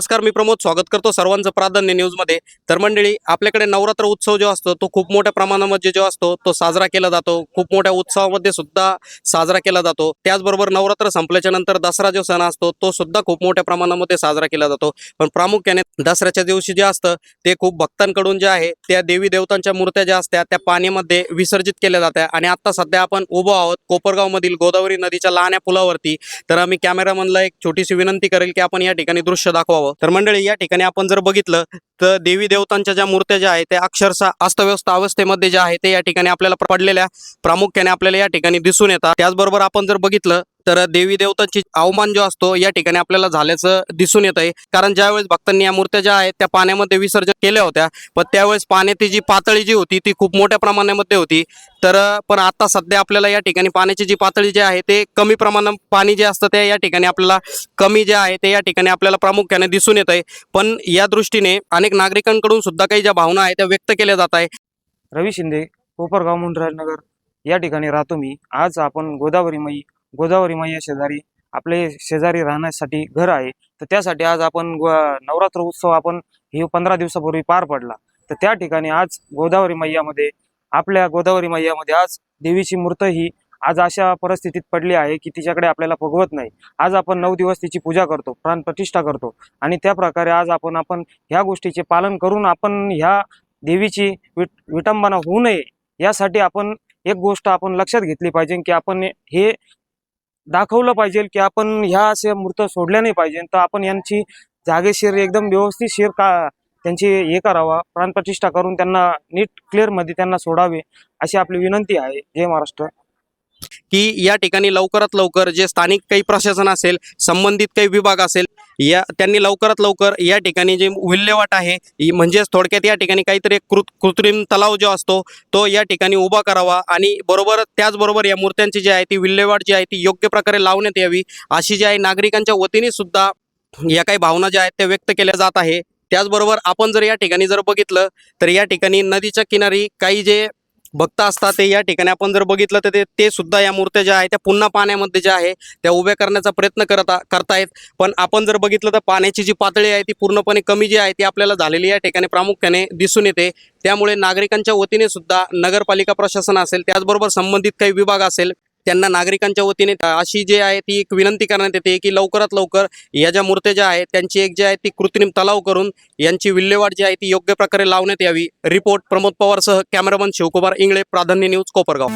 नमस्कार मी प्रमोद स्वागत करतो सर्वांचं प्राधान्य न्यूजमध्ये. तर मंडळी आपल्याकडे नवरात्र उत्सव जो असतो तो खूप मोठ्या प्रमाणामध्ये जो असतो तो साजरा केला जातो. खूप मोठ्या उत्सवामध्ये सुद्धा साजरा केला जातो. त्याचबरोबर नवरात्र संपल्याच्या नंतर दसरा जो सण असतो तो सुद्धा खूप मोठ्या प्रमाणामध्ये साजरा केला जातो. पण प्रामुख्याने दसऱ्याच्या दिवशी जे असतं ते खूप भक्तांकडून जे आहे त्या देवी देवतांच्या मूर्त्या ज्या असत्या त्या पाण्यामध्ये विसर्जित केल्या जात्या आणि आता सध्या आपण उभो आहोत कोपरगावमधील गोदावरी नदीच्या लहान्या पुलावरती. तर आम्ही कॅमेरामनला एक छोटीशी विनंती करेल की आपण या ठिकाणी दृश्य दाखवावं. तर मंडळी या ठिकाणी आपण जर बघितलं तर देवी देवतांच्या ज्या मूर्त्या ज्या आहेत त्या अक्षरशः अस्तव्यस्त अवस्थेमध्ये ज्या आहेत ते या ठिकाणी आपल्याला पडलेल्या प्रामुख्याने आपल्याला या ठिकाणी दिसून येतात. त्याचबरोबर आपण जर बघितलं तर देवी देवतांची अवमान जो असतो या ठिकाणी आपल्याला झाल्याचं दिसून येत आहे कारण ज्यावेळेस भक्तांनी या मूर्त्या ज्या आहेत त्या पाण्यामध्ये विसर्जन केल्या होत्या पण त्यावेळेस पाण्याची जी पातळी जी होती ती खूप मोठ्या प्रमाणामध्ये होती. तर पण आता सध्या आपल्याला या ठिकाणी पाण्याची जी पातळी जी आहे ते कमी प्रमाणात पाणी जे असतं ते या ठिकाणी आपल्याला कमी जे आहे ते या ठिकाणी आपल्याला प्रामुख्याने दिसून येत आहे पण या दृष्टीने अनेक नागरिकांकडून सुद्धा काही ज्या भावना आहेत त्या व्यक्त केल्या जात आहे रवी शिंदे कोपरगाव मुंडराजनगर या ठिकाणी राहतो मी. आज आपण गोदावरी मई गोदावरी मैया शेजारी आपले शेजारी राहण्यासाठी घर आहे. तर त्यासाठी आज आपण नवरात्र उत्सव आपण हे पंधरा दिवसापूर्वी पार पडला. तर त्या ठिकाणी आज गोदावरी मैयामध्ये आपल्या गोदावरी मैयामध्ये आज देवीची मूर्त ही आज अशा परिस्थितीत पडली आहे की तिच्याकडे आपल्याला भगवत नाही. आज आपण नऊ दिवस तिची पूजा करतो प्राणप्रतिष्ठा करतो. आणि त्या प्रकारे आज आपण आपण ह्या गोष्टीचे पालन करून आपण ह्या देवीची विट विटंबना होऊ नये यासाठी आपण एक गोष्ट आपण लक्षात घेतली पाहिजे की आपण हे दाखवलं पाहिजे की आपण ह्या असे मूर्त सोडल्या नाही पाहिजे तर आपण यांची जागेशीर एकदम व्यवस्थितशीर का त्यांची हे करावा प्राणप्रतिष्ठा करून त्यांना नीट क्लिअरमध्ये त्यांना सोडावे अशी आपली विनंती आहे. जय महाराष्ट्र. की या ठिकाणी लवकरात लवकर जे स्थानिक काही प्रशासन असेल संबंधित काही विभाग असेल या त्यांनी लवकरात लवकर या ठिकाणी जे विल्हेवाट आहे म्हणजेच थोडक्यात या ठिकाणी काहीतरी एक कृत कृत्रिम तलाव जो असतो तो या ठिकाणी उभा करावा आणि बरोबर त्याचबरोबर या मूर्त्यांची जी आहे ती विल्हेवाट जी आहे ती योग्य प्रकारे लावण्यात यावी अशी जी आहे नागरिकांच्या वतीने सुद्धा या काही भावना ज्या आहेत त्या व्यक्त केल्या जात आहे. त्याचबरोबर आपण जर या ठिकाणी जर बघितलं तर या ठिकाणी नदीच्या किनारी काही जे भक्त असतात ते या ठिकाणी. आपण जर बघितलं तर ते ते सुद्धा या मूर्त्या ज्या आहेत त्या पुन्हा पाण्यामध्ये ज्या आहे त्या उभ्या करण्याचा प्रयत्न करता करतायत. पण आपण जर बघितलं तर पाण्याची जी पातळी आहे ती पूर्णपणे कमी जी आहे ती आपल्याला झालेली या ठिकाणी प्रामुख्याने दिसून येते. त्यामुळे नागरिकांच्या वतीने सुद्धा नगरपालिका प्रशासन असेल त्याचबरोबर संबंधित काही विभाग असेल त्यांना नागरिकांच्या वतीने अशी जी आहे ती एक विनंती करण्यात येते की लवकरात लवकर या ज्या मूर्त्या ज्या आहेत त्यांची एक जी आहे ती कृत्रिम तलाव करून यांची विल्हेवाट जी आहे ती योग्य प्रकारे लावण्यात यावी. रिपोर्ट प्रमोद पवारसह कॅमेरामन शिवकुमार इंगळे प्राधान्य न्यूज कोपरगाव.